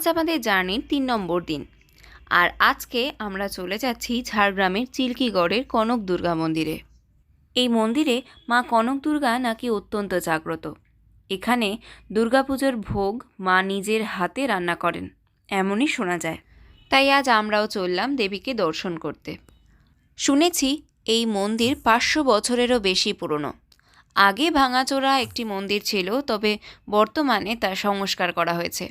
আজ আমাদের জার্নির তিন নম্বর দিন। আর আজকে আমরা চলে যাচ্ছি ঝাড়গ্রামের চিল্কিগড়ের কনক দুর্গা মন্দিরে। এই মন্দিরে মা কনক দুর্গা নাকি অত্যন্ত জাগ্রত। এখানে দুর্গাপুজোর ভোগ মা নিজের হাতে রান্না করেন, এমনই শোনা যায়। তাই আজ আমরাও চললাম দেবীকে দর্শন করতে। শুনেছি এই মন্দির পাঁচশো বছরেরও বেশি পুরনো। আগে ভাঙাচোরা একটি মন্দির ছিল, তবে বর্তমানে তা সংস্কার করা হয়েছে।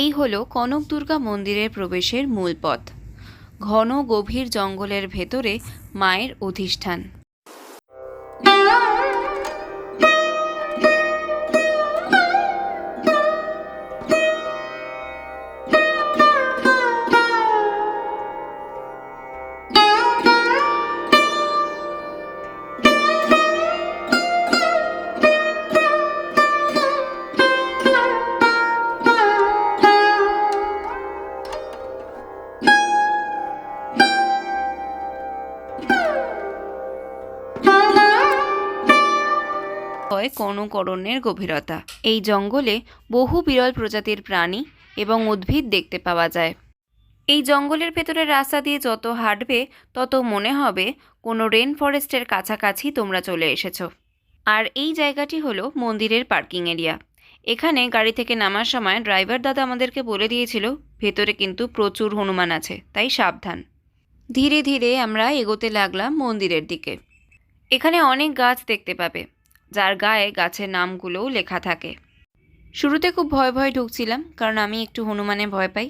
এই হলো কনক দুর্গা মন্দিরের প্রবেশের মূল পথ। ঘন গভীর জঙ্গলের ভেতরে মায়ের অধিষ্ঠান। হয় কর্ণকরণ্যের গভীরতা। এই জঙ্গলে বহু বিরল প্রজাতির প্রাণী এবং উদ্ভিদ দেখতে পাওয়া যায়। এই জঙ্গলের ভেতরে রাস্তা দিয়ে যত হাঁটবে, তত মনে হবে কোনো রেন ফরেস্টের কাছাকাছি তোমরা চলে এসেছ। আর এই জায়গাটি হলো মন্দিরের পার্কিং এরিয়া। এখানে গাড়ি থেকে নামার সময় ড্রাইভার দাদা আমাদেরকে বলে দিয়েছিল, ভেতরে কিন্তু প্রচুর হনুমান আছে, তাই সাবধান। ধীরে ধীরে আমরা এগোতে লাগলাম মন্দিরের দিকে। এখানে অনেক গাছ দেখতে পাবে। যার গায়ে গাছের নামগুলোও লেখা থাকে। শুরুতে খুব ভয় ভয় ঢুকছিলাম, কারণ আমি একটু হনুমানে ভয় পাই,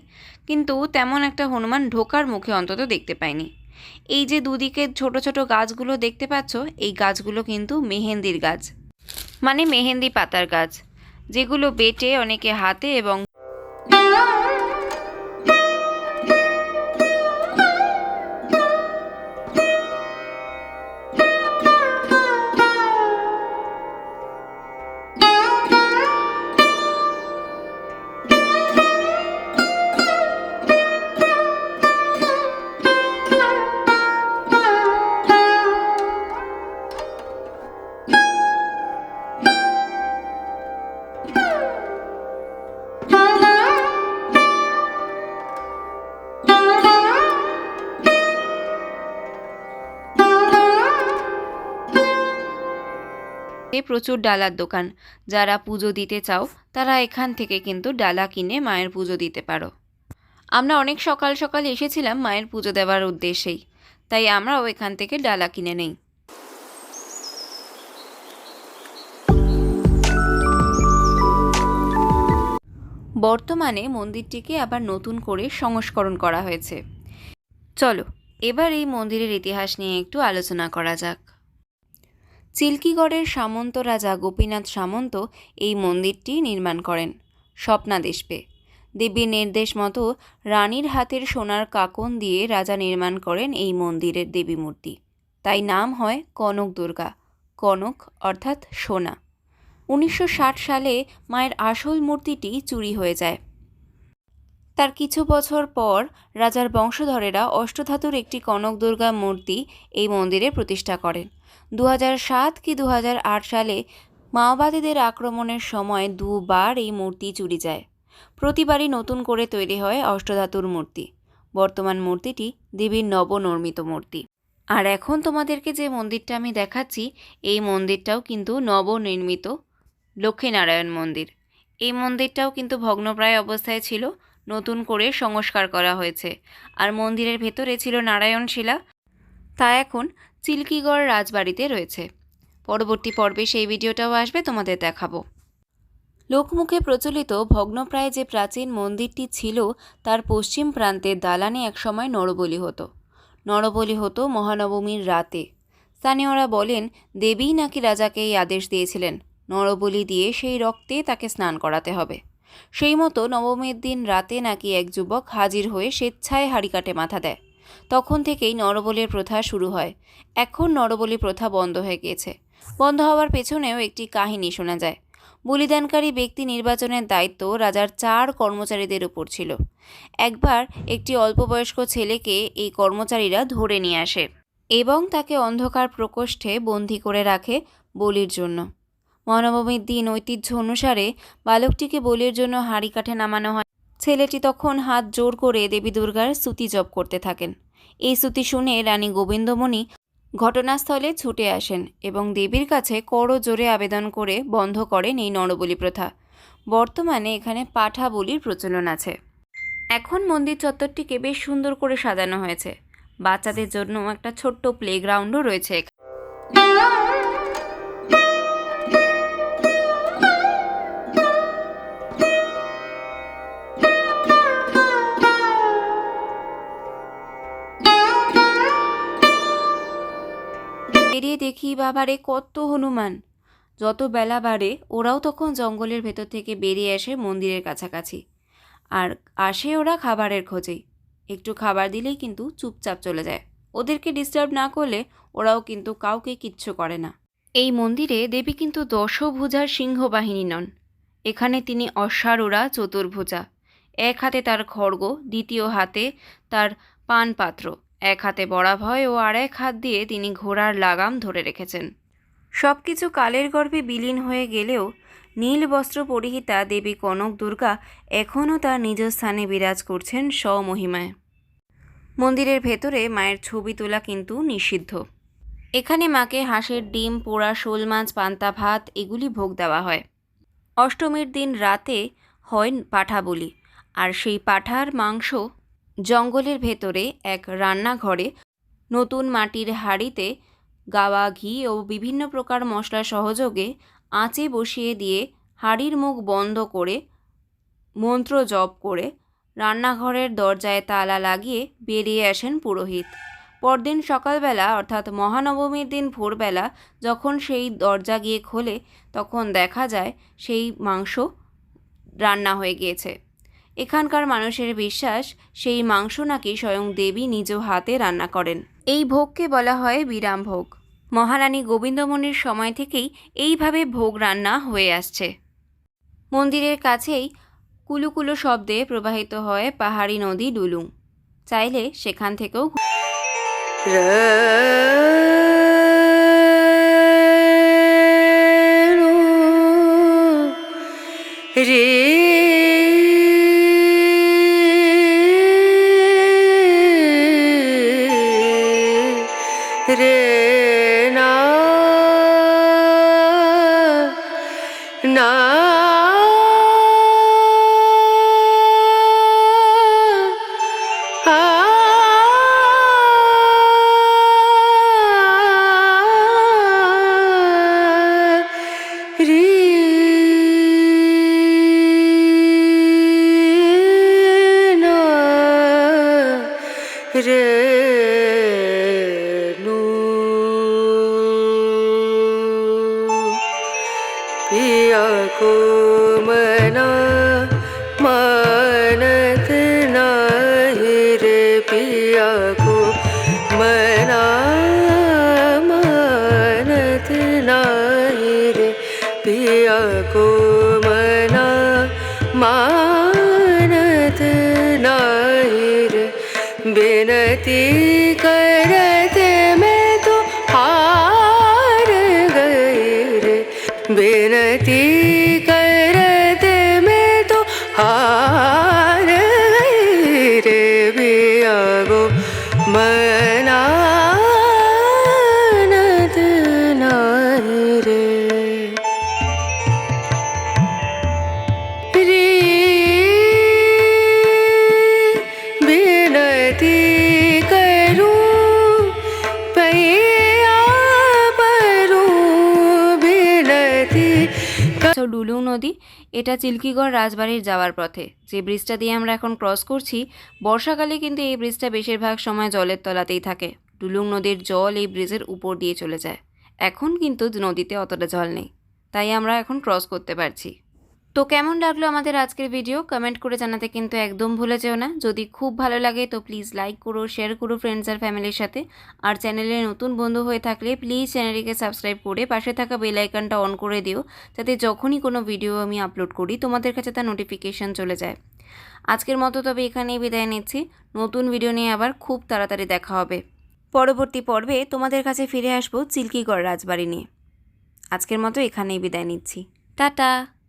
কিন্তু তেমন একটা হনুমান ঢোকার মুখে অন্তত দেখতে পাইনি। এই যে দুদিকে ছোট ছোট গাছগুলো দেখতে পাচ্ছ, এই গাছগুলো কিন্তু মেহেন্দির গাছ। মানে মেহেন্দি পাতার গাছ, যেগুলো বেটে অনেকে হাতে এবং প্রচুর ডালার দোকান। যারা পুজো দিতে চাও, তারা এখান থেকে কিন্তু ডালা কিনে মায়ের পুজো দিতে পারো। আমরা অনেক সকাল সকাল এসেছিলাম মায়ের পুজো দেওয়ার উদ্দেশ্যেই। তাই আমরাও এখান থেকে ডালা কিনে নেই। বর্তমানে মন্দিরটিকে আবার নতুন করে সংস্করণ করা হয়েছে। চলো, এবার এই মন্দিরের ইতিহাস নিয়ে একটু আলোচনা করা যাক। চিল্কিগড়ের সামন্ত রাজা গোপীনাথ সামন্ত এই মন্দিরটি নির্মাণ করেন। স্বপ্নাদেশ পেয়ে দেবীর নির্দেশ মতো রানীর হাতের সোনার কাকন দিয়ে রাজা নির্মাণ করেন এই মন্দিরের দেবী মূর্তি। তাই নাম হয় কনক দুর্গা। কনক অর্থাৎ সোনা। উনিশশো ষাট সালে মায়ের আসল মূর্তিটি চুরি হয়ে যায়। তার কিছু বছর পর রাজার বংশধরেরা অষ্টধাতুর একটি কনক দুর্গা মূর্তি এই মন্দিরে প্রতিষ্ঠা করেন। দু কি দু সালে মাওবাদীদের আক্রমণের সময় দুবার এই মূর্তি চুরি যায়। প্রতিবারই নতুন করে তৈরি হয় অষ্টধাতুর মূর্তি। বর্তমান মূর্তিটি দেবীর নবনির্মিত মূর্তি। আর এখন তোমাদেরকে যে মন্দিরটা আমি দেখাচ্ছি, এই মন্দিরটাও কিন্তু নবনির্মিত লক্ষ্মীনারায়ণ মন্দির। এই মন্দিরটাও কিন্তু ভগ্নপ্রায় অবস্থায় ছিল, নতুন করে সংস্কার করা হয়েছে। আর মন্দিরের ভেতরে ছিল নারায়ণ শিলা তা এখন চিল্কিগড় রাজবাড়িতে রয়েছে। পরবর্তী পর্বে সেই ভিডিওটাও আসবে, তোমাদের দেখাবো। লোকমুখে প্রচলিত ভগ্নপ্রায় যে প্রাচীন মন্দিরটি ছিল, তার পশ্চিম প্রান্তের দালানে একসময় নরবলি হতো। নরবলি হতো মহানবমীর রাতে। স্থানীয়রা বলেন, দেবীই নাকি রাজাকে এই আদেশ দিয়েছিলেন। নরবলি দিয়ে সেই রক্তে তাকে স্নান করাতে হবে। সেই মতো নবমীর দিন রাতে নাকি এক যুবক হাজির হয়ে স্বেচ্ছায় হাড়ি কাটে মাথা দেয়। তখন থেকেই নরবলির প্রথা শুরু হয়। এখন নরবলি প্রথা বন্ধ হয়ে গিয়েছে। বন্ধ হওয়ার পেছনেও একটি কাহিনী শোনা যায়। বলিদানকারী ব্যক্তি নির্বাচনের দায়িত্ব রাজার চার কর্মচারীদের উপর ছিল। একবার একটি অল্পবয়স্ক ছেলেকে এই কর্মচারীরা ধরে নিয়ে আসে এবং তাকে অন্ধকার প্রকোষ্ঠে বন্দি করে রাখে বলির জন্য। মহানবমীর দিন ঐতিহ্য অনুসারে বালকটিকে বলির জন্য হাঁড়ি কাঠে নামানো হয়। ছেলেটি তখন হাত জোর করে দেবী দুর্গার স্তুতি জপ করতে থাকেন। এই স্তুতি শুনে রানী গোবিন্দমণি ঘটনাস্থলে ছুটে আসেন এবং দেবীর কাছে করো জোরে আবেদন করে বন্ধ করেন এই নরবলি প্রথা। বর্তমানে এখানে পাঠা বলির প্রচলন আছে। এখন মন্দির চত্বরটিকে বেশ সুন্দর করে সাজানো হয়েছে। বাচ্চাদের জন্য একটা ছোট্ট প্লেগ্রাউন্ডও রয়েছে বেরিয়ে দেখি বাবারে কত হনুমান। যত বেলা বাড়ে, ওরাও তখন জঙ্গলের ভেতর থেকে বেরিয়ে আসে মন্দিরের কাছাকাছি। আর আসে ওরা খাবারের খোঁজেই একটু খাবার দিলেই কিন্তু চুপচাপ চলে যায়। ওদেরকে ডিস্টার্ব না করলে ওরাও কিন্তু কাউকে কিচ্ছু করে না। এই মন্দিরে দেবী কিন্তু দশভুজার সিংহবাহিনী নন। এখানে তিনি অশ্বারোরা চতুর্ভুজা। এক হাতে তার খড়গ, দ্বিতীয় হাতে তার পান পাত্র এক হাতে বরাভয় ও আর এক হাত দিয়ে তিনি ঘোড়ার লাগাম ধরে রেখেছেন। সব কিছু কালের গর্ভে বিলীন হয়ে গেলেও নীল বস্ত্র পরিহিতা দেবী কনক দুর্গা এখনও তার নিজ স্থানে বিরাজ করছেন স্বমহিমায়। মন্দিরের ভেতরে মায়ের ছবি তোলা কিন্তু নিষিদ্ধ। এখানে মাকে হাঁসের ডিম, পোড়া, শোল মাছ, পান্তা ভাত এগুলি ভোগ দেওয়া হয়। অষ্টমীর দিন রাতে হয় পাঠা বলি আর সেই পাঠার মাংস জঙ্গলের ভেতরে এক রান্নাঘরে নতুন মাটির হাঁড়িতে গাওয়া ঘি ও বিভিন্ন প্রকার মশলা সহযোগে আঁচে বসিয়ে দিয়ে হাঁড়ির মুখ বন্ধ করে মন্ত্র জপ করে রান্নাঘরের দরজায় তালা লাগিয়ে বেরিয়ে আসেন পুরোহিত। পরদিন সকালবেলা, অর্থাৎ মহানবমীর দিন ভোরবেলা, যখন সেই দরজা গিয়ে খোলে, তখন দেখা যায় সেই মাংস রান্না হয়ে গিয়েছে। এখানকার মানুষের বিশ্বাস, সেই মাংস নাকি স্বয়ং দেবী নিজ হাতে রান্না করেন। এই ভোগকে বলা হয় বিরাম ভোগ। মহারানী গোবিন্দমণির সময় থেকেই এইভাবে ভোগ রান্না হয়ে আসছে। মন্দিরের কাছেই কুলুকুলু শব্দে প্রবাহিত হয় পাহাড়ি নদী ডুলুং। চাইলে সেখান থেকেও না को मना मानत नाही रे। पिया को मना मानत नाही रे। बिनती करते मैं तो हार गई रे। बिनती এটা চিল্কিগড় রাজবাড়ির যাওয়ার পথে। যে ব্রিজটা দিয়ে আমরা এখন ক্রস করছি, বর্ষাকালে কিন্তু এই ব্রিজটা বেশিরভাগ সময় জলের তলাতেই থাকে। ডুলুং নদীর জল এই ব্রিজের উপর দিয়ে চলে যায়। এখন কিন্তু নদীতে অতটা জল নেই। তাই আমরা এখন ক্রস করতে পারছি। তো কেমন লাগল আমাদের আজকের ভিডিও কমেন্ট করে জানাতে কিন্তু একদম ভুলে যেও না। যদি খুব ভালো লাগে তো প্লিজ লাইক করো শেয়ার করো ফ্রেন্ডস আর ফ্যামিলির সাথে। আর চ্যানেলে নতুন বন্ধু হয়ে থাকলে প্লিজ চ্যানেলটিকে সাবস্ক্রাইব করে পাশে থাকা বেল আইকনটা অন করে দিও। যাতে যখনই কোনো ভিডিও আমি আপলোড করি, তোমাদের কাছে তার নোটিফিকেশান চলে যায়। আজকের মতো তবে এখানেই বিদায় নিচ্ছি। নতুন ভিডিও নিয়ে আবার খুব তাড়াতাড়ি দেখা হবে। পরবর্তী পর্বে তোমাদের কাছে ফিরে আসব চিল্কিগড় রাজবাড়ি নিয়ে। আজকের মতো এখানেই বিদায় নিচ্ছি। টাটা!